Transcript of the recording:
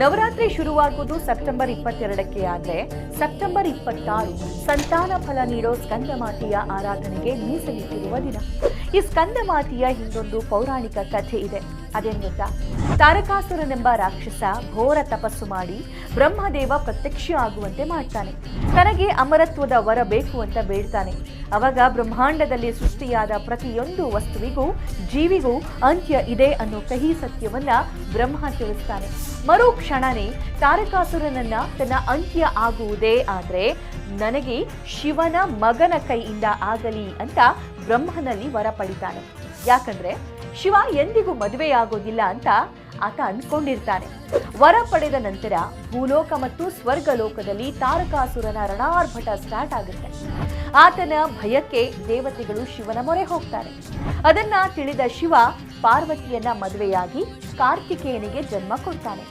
Navratri ಶುರುವಾಗುವುದು September ಇಪ್ಪತ್ತೆರಡಕ್ಕೆ ಆದರೆ September ಇಪ್ಪತ್ತಾರು ಸಂತಾನ ಫಲ ನೀಡೋ ಸ್ಕಂದಮಾತೆಯ ಆರಾಧನೆಗೆ ಮೀಸಲಿಟ್ಟಿರುವ ದಿನ. ಈ ಸ್ಕಂದಮಾತೆಯ ಹಿಂದೊಂದು ಪೌರಾಣಿಕ ಕಥೆ ಇದೆ. ಗೊತ್ತಾ ತಾರಕಾಸುರನೆಂಬ ರಾಕ್ಷಸ ಘೋರ ತಪಸ್ಸು ಮಾಡಿ ಬ್ರಹ್ಮದೇವ ಪ್ರತ್ಯಕ್ಷ ಆಗುವಂತೆ ಮಾಡ್ತಾನೆ. ತನಗೆ ಅಮರತ್ವದ ವರ ಬೇಕು ಅಂತ ಬೇಡ್ತಾನೆ. ಅವಾಗ ಬ್ರಹ್ಮಾಂಡದಲ್ಲಿ ಸೃಷ್ಟಿಯಾದ ಪ್ರತಿಯೊಂದು ವಸ್ತುವಿಗೂ, ಜೀವಿಗೂ ಅಂತ್ಯ ಇದೆ ಅನ್ನೋ ಕಹಿ ಸತ್ಯವನ್ನ ಬ್ರಹ್ಮ ತಿಳಿಸ್ತಾನೆ. ಮರು ಕ್ಷಣನೇ ತಾರಕಾಸುರನನ್ನ ತನ್ನ ಅಂತ್ಯ ಆಗುವುದೇ ಆದ್ರೆ ನನಗೆ ಶಿವನ ಮಗನ ಕೈಯಿಂದ ಆಗಲಿ ಅಂತ ಬ್ರಹ್ಮನಲ್ಲಿ ವರ ಪಡಿತಾನೆ. ಯಾಕಂದ್ರೆ ಶಿವ ಎಂದಿಗೂ ಮದುವೆಯಾಗೋದಿಲ್ಲ ಅಂತ ಆತ ಅನ್ಕೊಂಡಿರ್ತಾನೆ. ವರ ಪಡೆದ ನಂತರ ಭೂಲೋಕ ಮತ್ತು ಸ್ವರ್ಗಲೋಕದಲ್ಲಿ ತಾರಕಾಸುರನ ರಣಾರ್ಭಟ ಸ್ಟಾರ್ಟ್ ಆಗುತ್ತೆ. ಆತನ ಭಯಕ್ಕೆ ದೇವತೆಗಳು ಶಿವನ ಮೊರೆ ಹೋಗ್ತಾರೆ. ಅದನ್ನ ತಿಳಿದ ಶಿವ ಪಾರ್ವತಿಯನ್ನ ಮದುವೆಯಾಗಿ ಕಾರ್ತಿಕೇಯನಿಗೆ ಜನ್ಮ ಕೊಡ್ತಾನೆ.